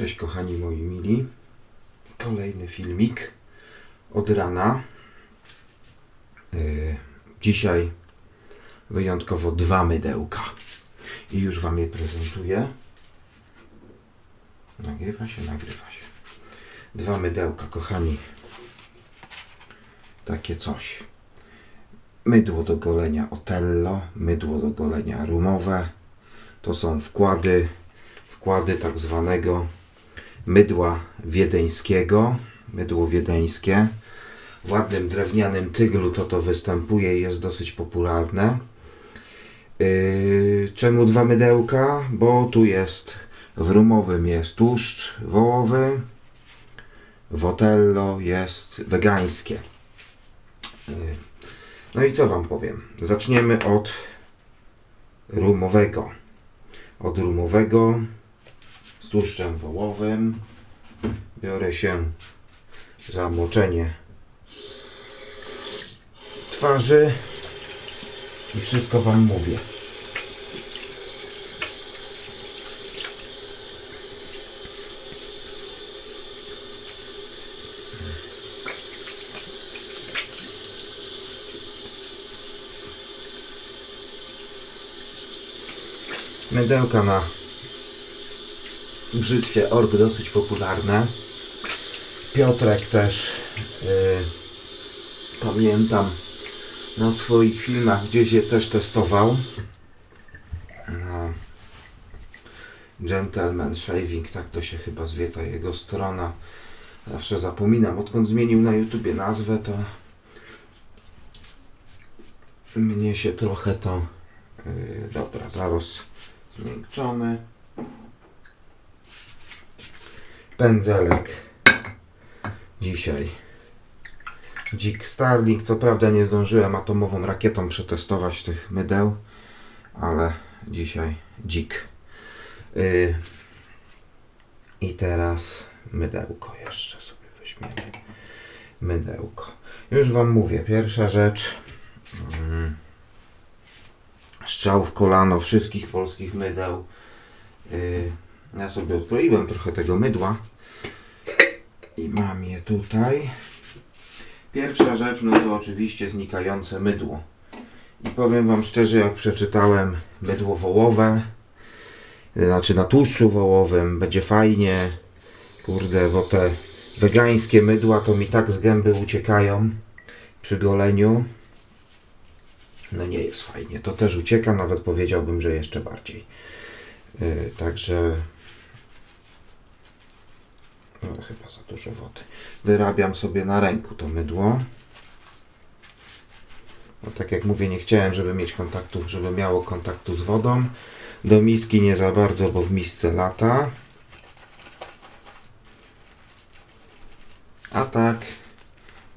Cześć kochani moi mili. Kolejny filmik od rana. Yy, dzisiaj wyjątkowo dwa mydełka. I już Wam je prezentuję. Nagrywa się, nagrywa się. Dwa mydełka, kochani. Takie coś. Mydło do golenia Otello, mydło do golenia rumowe. To są wkłady, wkłady tak zwanego mydła wiedeńskiego. Mydło wiedeńskie. W ładnym drewnianym tyglu to to występuje i jest dosyć popularne. Yy, czemu dwa mydełka? Bo tu jest w rumowym jest tłuszcz wołowy, w Otello jest wegańskie. Yy, no i co Wam powiem? Zaczniemy od rumowego. Od rumowego tłuszczem wołowym. Biorę się za moczenie twarzy i wszystko Wam mówię. Mydełka na brzytwie org dosyć popularne. Piotrek też yy, pamiętam na swoich filmach gdzieś je też testował. No. Gentleman Shaving, tak to się chyba zwie ta jego strona. Zawsze zapominam, odkąd zmienił na YouTubie nazwę, to mnie się trochę to yy, dobra, zaraz zmiękczony pędzelek. Dzisiaj. Dzik Starlink. Co prawda nie zdążyłem atomową rakietą przetestować tych mydeł ale dzisiaj dzik. Yy. i teraz mydełko jeszcze sobie weźmiemy. Mydełko. Już wam mówię. Pierwsza rzecz. Yy strzał w kolano wszystkich polskich mydeł. Yy, ja sobie odkroiłem trochę tego mydła i mam je tutaj. Pierwsza rzecz, no to oczywiście znikające mydło. I powiem Wam szczerze, jak przeczytałem mydło wołowe, znaczy na tłuszczu wołowym, będzie fajnie, kurde, bo te wegańskie mydła to mi tak z gęby uciekają przy goleniu no nie jest fajnie. To też ucieka, nawet powiedziałbym, że jeszcze bardziej. Yy, także no chyba za dużo wody. Wyrabiam sobie na ręku to mydło. No tak jak mówię, nie chciałem, żeby mieć kontaktu, żeby miało kontaktu z wodą. Do miski nie za bardzo, bo w misce lata. A tak,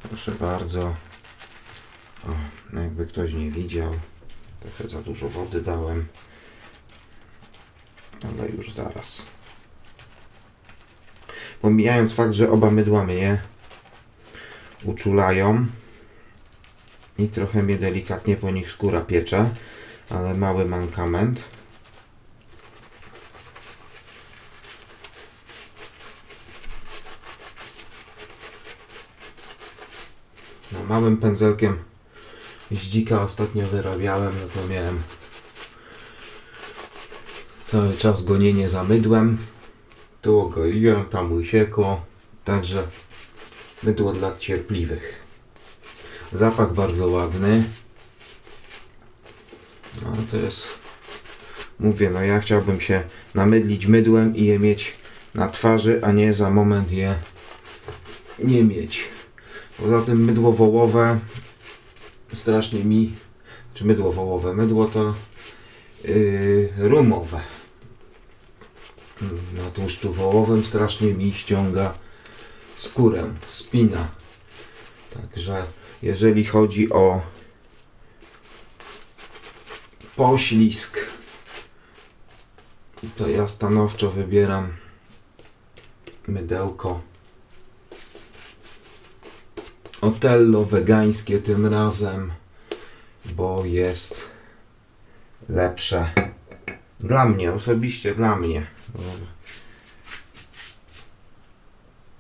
proszę bardzo, o, no jakby ktoś nie widział, trochę za dużo wody dałem, ale już zaraz. Pomijając fakt, że oba mydła mnie uczulają i trochę mnie delikatnie po nich skóra piecze, ale mały mankament. No, małym pędzelkiem dzika ostatnio wyrabiałem, no to miałem cały czas gonienie za mydłem. Tu ogoliłem, tam usiekło, także mydło dla cierpliwych. Zapach bardzo ładny. No to jest, mówię, no ja chciałbym się namydlić mydłem i je mieć na twarzy, a nie za moment je nie mieć. Poza tym mydło wołowe strasznie mi, czy mydło wołowe, mydło to yy, rumowe. Na tłuszczu wołowym strasznie mi ściąga skórę, spina. Także jeżeli chodzi o poślizg, to ja stanowczo wybieram mydełko Otello wegańskie tym razem, bo jest lepsze dla mnie, osobiście dla mnie. Dobra.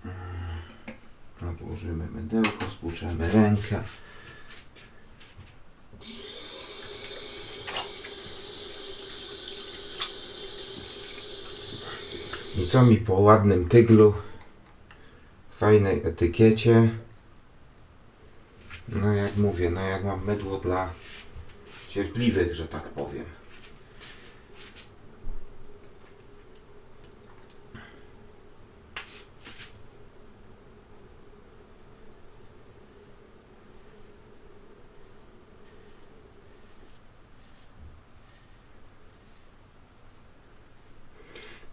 Mm. Odłożymy mydełko, spłuczemy rękę. I co mi po ładnym tyglu, fajnej etykiecie. No jak mówię, no jak mam mydło dla cierpliwych, że tak powiem.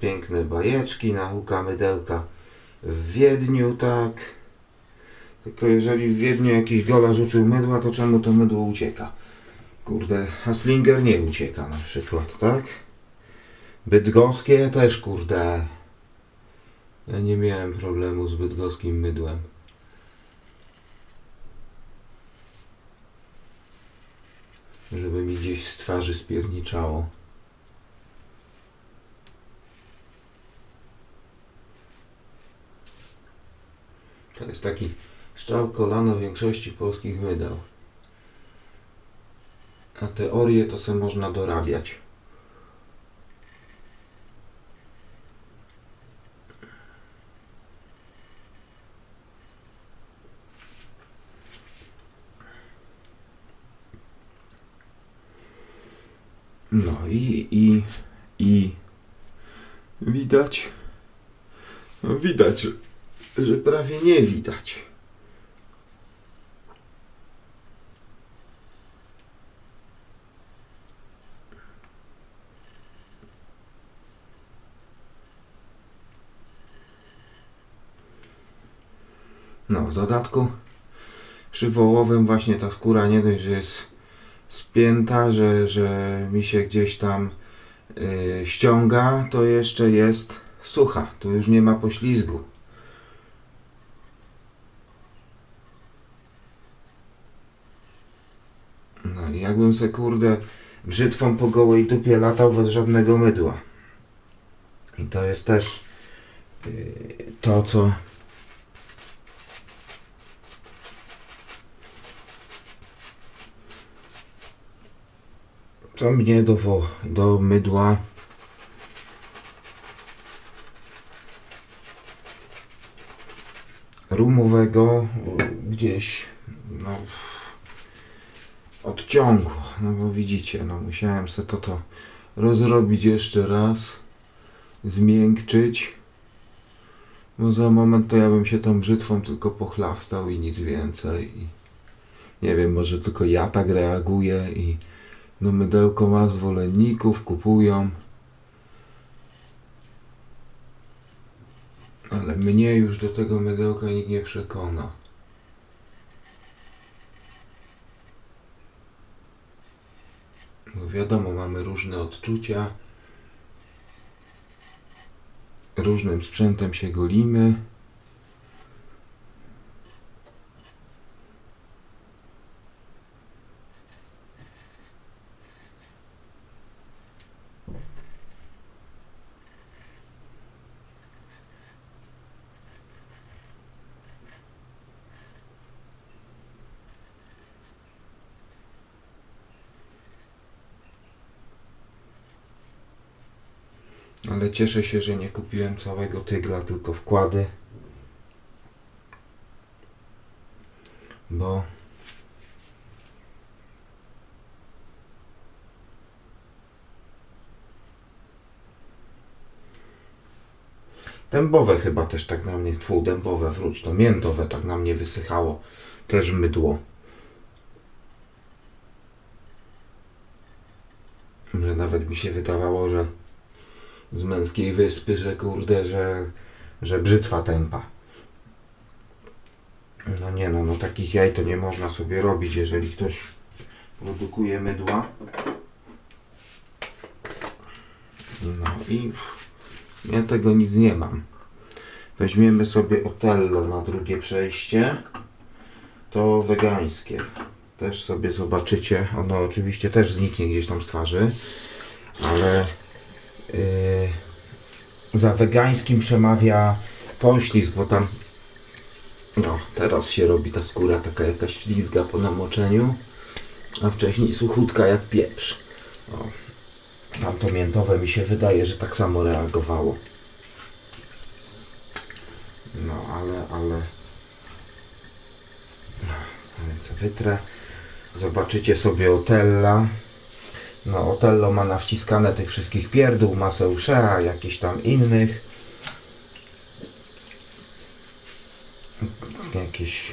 Piękne bajeczki, nauka mydełka w Wiedniu, tak. Tylko jeżeli w Wiedniu jakiś golarz uczył mydła, to czemu to mydło ucieka? Kurde, Haslinger nie ucieka na przykład, tak? Bydgoskie też, kurde. Ja nie miałem problemu z bydgoskim mydłem. Żeby mi gdzieś z twarzy spierniczało. To jest taki strzał kolano większości polskich mydeł. A teorię to sobie można dorabiać. No i, i, i widać, widać, że, prawie nie widać. No, w dodatku przy wołowym właśnie ta skóra nie dość, że jest spięta, że, że mi się gdzieś tam yy, ściąga, to jeszcze jest sucha. Tu już nie ma poślizgu. No i jakbym kurde brzytwą po gołej dupie latał bez żadnego mydła. I to jest też yy, to, co co mnie do, do mydła rumowego gdzieś no, odciągło. No bo widzicie, no musiałem sobie to, to rozrobić jeszcze raz, zmiękczyć. No za moment to ja bym się tą brzytwą tylko pochlastał i nic więcej. I nie wiem, może tylko ja tak reaguję i no mydełko ma zwolenników, kupują. Ale mnie już do tego mydełka nikt nie przekona. Bo wiadomo, mamy różne odczucia. Różnym sprzętem się golimy. Cieszę się, że nie kupiłem całego tygla, tylko wkłady. Bo Dębowe chyba też tak na mnie, tfu, dębowe wróć, to miętowe tak na mnie wysychało, też mydło. Że nawet mi się wydawało, że z męskiej wyspy, że kurde, że, że brzytwa tępa. No nie no, no takich jaj to nie można sobie robić, jeżeli ktoś produkuje mydła. No i ja tego nic nie mam. Weźmiemy sobie Otello na drugie przejście. To wegańskie. Też sobie zobaczycie. Ono oczywiście też zniknie gdzieś tam z twarzy. Ale za wegańskim przemawia poślizg, bo tam No, teraz się robi ta skóra taka jakaś ślizga po namoczeniu, a wcześniej suchutka jak pieprz. O, tamto miętowe mi się wydaje, że tak samo reagowało. No, ale, ale... No, więc wytrę. Zobaczycie sobie Otella. No, Otello ma nawciskane tych wszystkich pierdół, Shea, jakichś tam innych. Jakieś,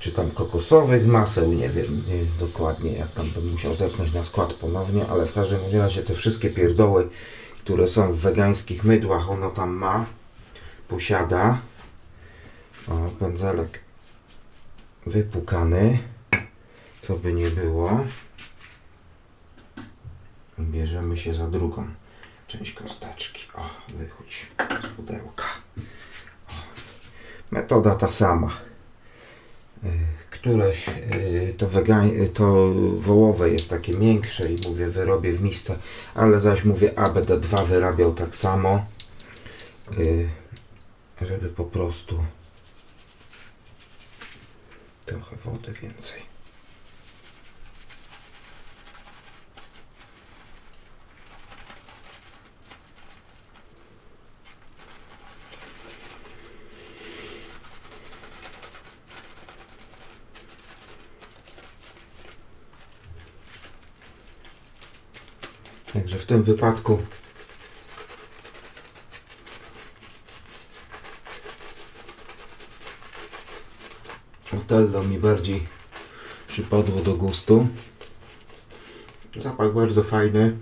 czy tam kokosowych maseł, nie wiem nie, dokładnie jak tam bym musiał zerknąć na skład ponownie, ale w każdym razie te wszystkie pierdoły, które są w wegańskich mydłach, ono tam ma, posiada. O, pędzelek wypukany, co by nie było. Bierzemy się za drugą część kosteczki. O, wychódź z pudełka. O. Metoda ta sama. Y, Któreś y, to, y, to wołowe jest takie miększe i mówię wyrobię w misce, ale zaś mówię A będę dwa wyrabiał tak samo, żeby po prostu trochę wody więcej. Tym wypadku Otello mi bardziej przypadło do gustu. Zapach bardzo fajny.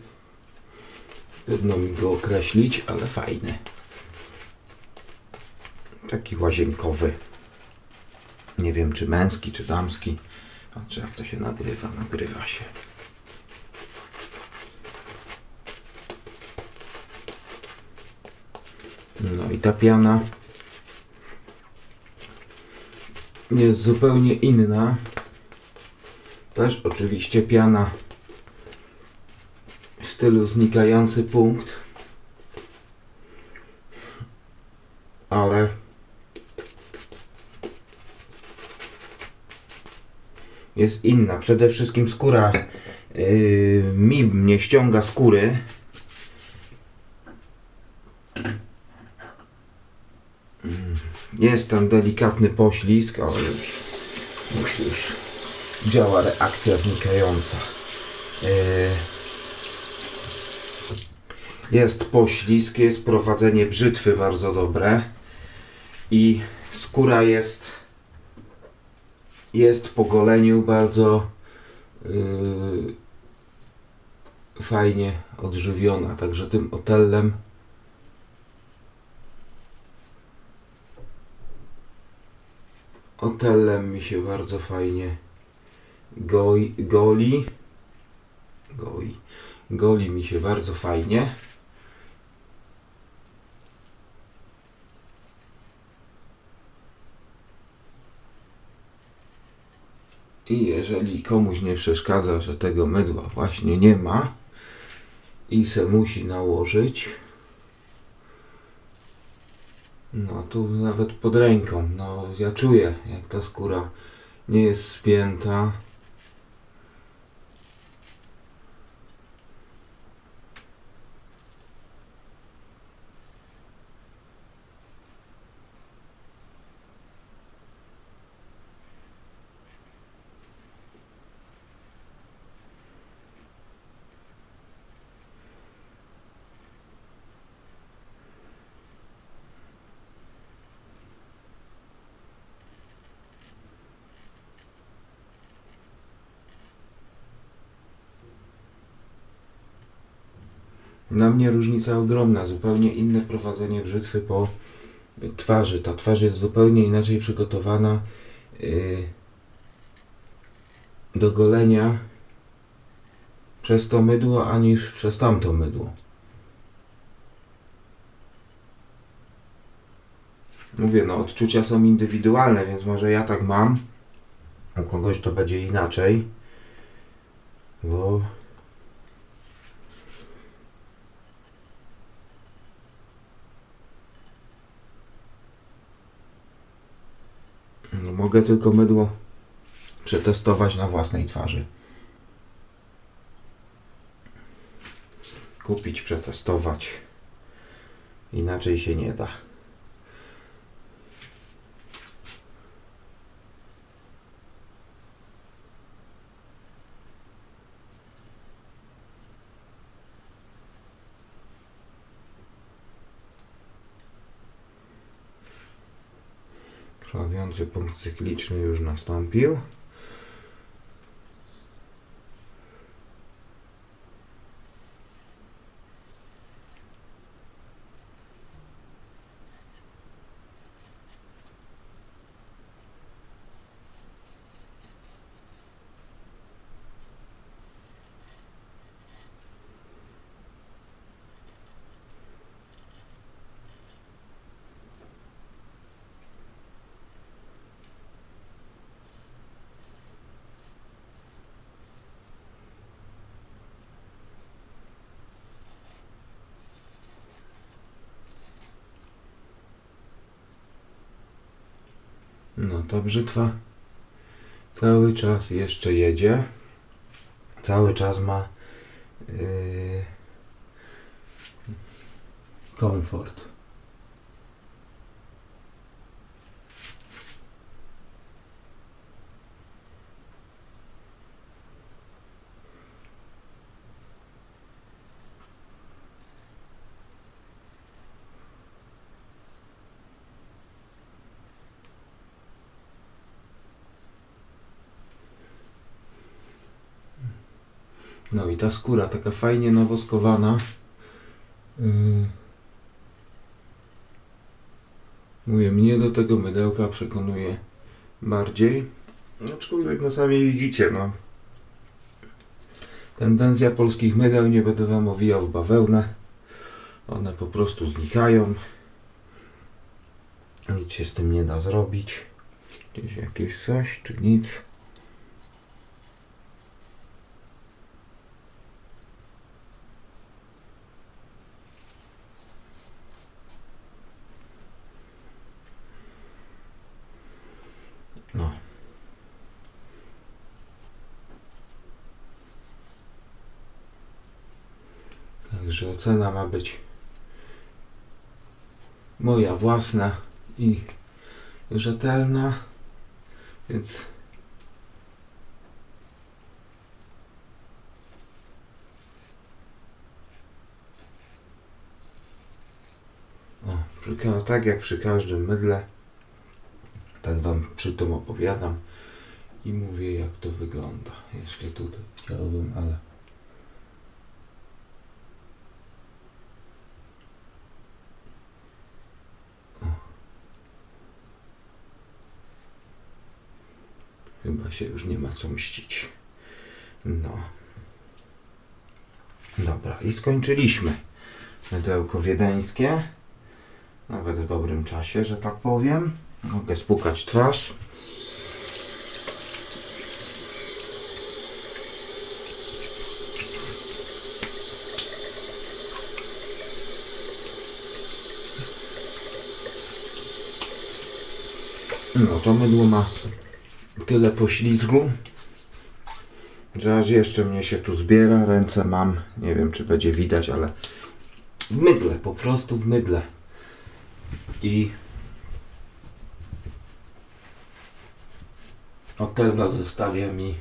Trudno mi go określić, ale fajny. Taki łazienkowy. Nie wiem czy męski, czy damski. Patrzę jak to się nagrywa. Nagrywa się. No i ta piana jest zupełnie inna. Też oczywiście piana w stylu znikający punkt. Ale jest inna. Przede wszystkim skóra yy, mi nie ściąga skóry. Jest tam delikatny poślizg, ale już, już, już działa reakcja znikająca. Yy, Jest poślizg, jest prowadzenie brzytwy bardzo dobre i skóra jest jest po goleniu bardzo yy, fajnie odżywiona, także tym otellem Otellem mi się bardzo fajnie goi, goli. Goi. Goli mi się bardzo fajnie. I jeżeli komuś nie przeszkadza, że tego mydła właśnie nie ma i se musi nałożyć, no tu nawet pod ręką, no ja czuję jak ta skóra nie jest spięta. Dla mnie różnica ogromna, zupełnie inne prowadzenie brzytwy po twarzy. Ta twarz jest zupełnie inaczej przygotowana yy, do golenia przez to mydło, aniż przez tamto mydło. Mówię, no odczucia są indywidualne, więc może ja tak mam, u kogoś to będzie inaczej, bo Mogę tylko mydło przetestować na własnej twarzy. Kupić, przetestować. Inaczej się nie da. Krwawiący punkt cykliczny już No to brzytwa cały czas jeszcze jedzie. Cały czas ma yy, komfort. Ta skóra taka fajnie nawoskowana. Yy. Mówię, mnie do tego mydełka przekonuje bardziej. Aczkolwiek no sami widzicie, no. Tendencja polskich mydeł, nie będę wam owijał w bawełnę. One po prostu znikają. Nic się z tym nie da zrobić. Gdzieś jakieś coś, czy nic. No. Także ocena ma być moja własna i rzetelna, więc o, tak jak przy każdym mydle tak wam przy tym opowiadam i mówię jak to wygląda. Jeszcze tutaj chciałbym, ale Chyba się już nie ma co mścić. No. Dobra, i skończyliśmy. Mydełko wiedeńskie. Nawet w dobrym czasie, że tak powiem. Mogę spukać twarz. No to mydło ma tyle poślizgu, że aż jeszcze mnie się tu zbiera. Ręce mam, nie wiem czy będzie widać, ale w mydle, po prostu w mydle. I Otelna zostawia mi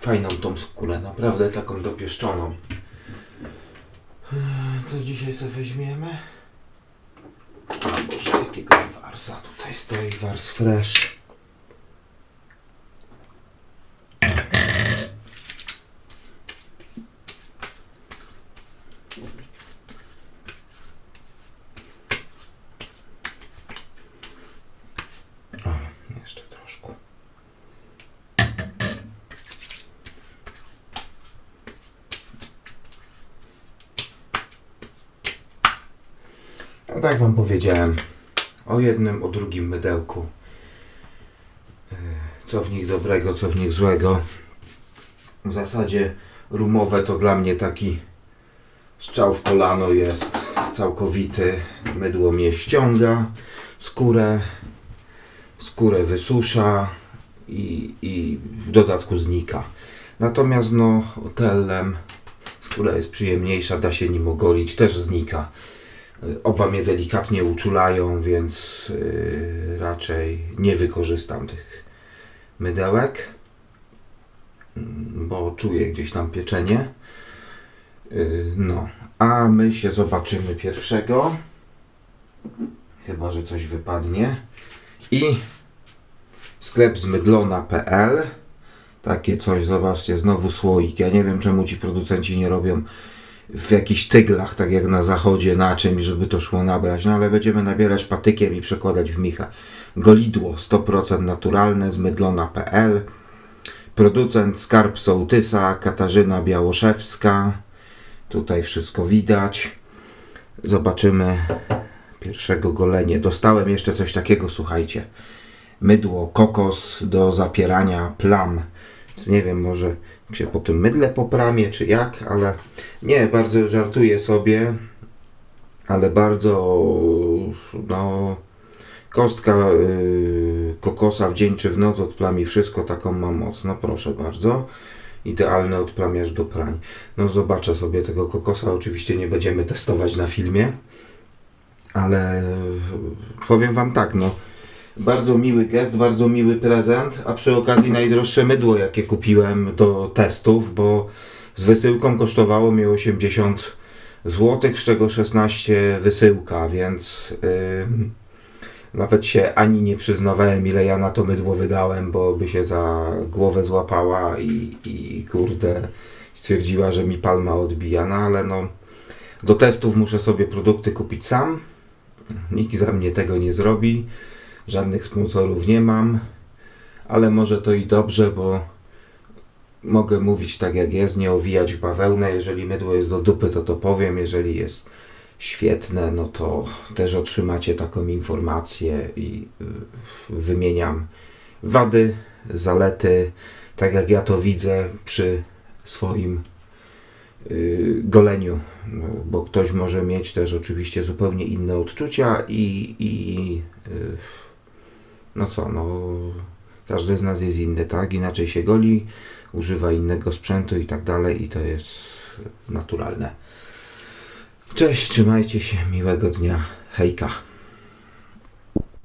fajną tą skórę, naprawdę taką dopieszczoną. Co dzisiaj sobie weźmiemy? Może jakiegoś warsa tutaj stoi, wars fresh. O, jeszcze troszkę. No wam powiedziałem o jednym, o drugim mydełku. Yy, Co w nich dobrego, co w nich złego. W zasadzie rumowe to dla mnie taki strzał w kolano jest. całkowity. Mydło mnie ściąga, skórę, skórę wysusza i, i w dodatku znika. Natomiast no hotelem skóra jest przyjemniejsza, da się nim ogolić, też znika. Y, Oba mnie delikatnie uczulają, więc y, raczej nie wykorzystam tych mydełek, mm, bo czuję gdzieś tam pieczenie. Y, No, a my się zobaczymy pierwszego. Chyba, że coś wypadnie. I sklep zmydlona.pl takie coś, zobaczcie, znowu słoik. Ja nie wiem, czemu ci producenci nie robią w jakichś tyglach, tak jak na zachodzie, na czymś, żeby to szło nabrać. No ale będziemy nabierać patykiem i przekładać w micha. Golidło 100% naturalne z mydlona.pl Producent Skarb Sołtysa, Katarzyna Białoszewska. Tutaj wszystko widać. Zobaczymy pierwszego golenie. Dostałem jeszcze coś takiego, słuchajcie. Mydło kokos do zapierania plam. Więc nie wiem, może się po tym mydle popramie, czy jak, ale nie, bardzo żartuję sobie, ale bardzo no kostka y, kokosa w dzień czy w noc odplami wszystko, taką mam moc. No proszę bardzo. Idealny odplamiarz do prań. No zobaczę sobie tego kokosa. Oczywiście nie będziemy testować na filmie, ale powiem wam tak, no bardzo miły gest, bardzo miły prezent, a przy okazji najdroższe mydło jakie kupiłem do testów, bo z wysyłką kosztowało mnie 80 zł, z czego 16 wysyłka, więc ym, nawet się ani nie przyznawałem ile ja na to mydło wydałem, bo by się za głowę złapała i, i kurde stwierdziła, że mi palma odbija, no ale no do testów muszę sobie produkty kupić sam, nikt za mnie tego nie zrobi. Żadnych sponsorów nie mam, ale może to i dobrze, bo mogę mówić tak jak jest, nie owijać w bawełnę. Jeżeli mydło jest do dupy, to to powiem. Jeżeli jest świetne, no to też otrzymacie taką informację i y, wymieniam wady, zalety, tak jak ja to widzę przy swoim y, goleniu, bo ktoś może mieć też oczywiście zupełnie inne odczucia i, i y, no co, no każdy z nas jest inny, tak? Inaczej się goli, używa innego sprzętu i tak dalej i to jest naturalne. Cześć, trzymajcie się, miłego dnia, hejka.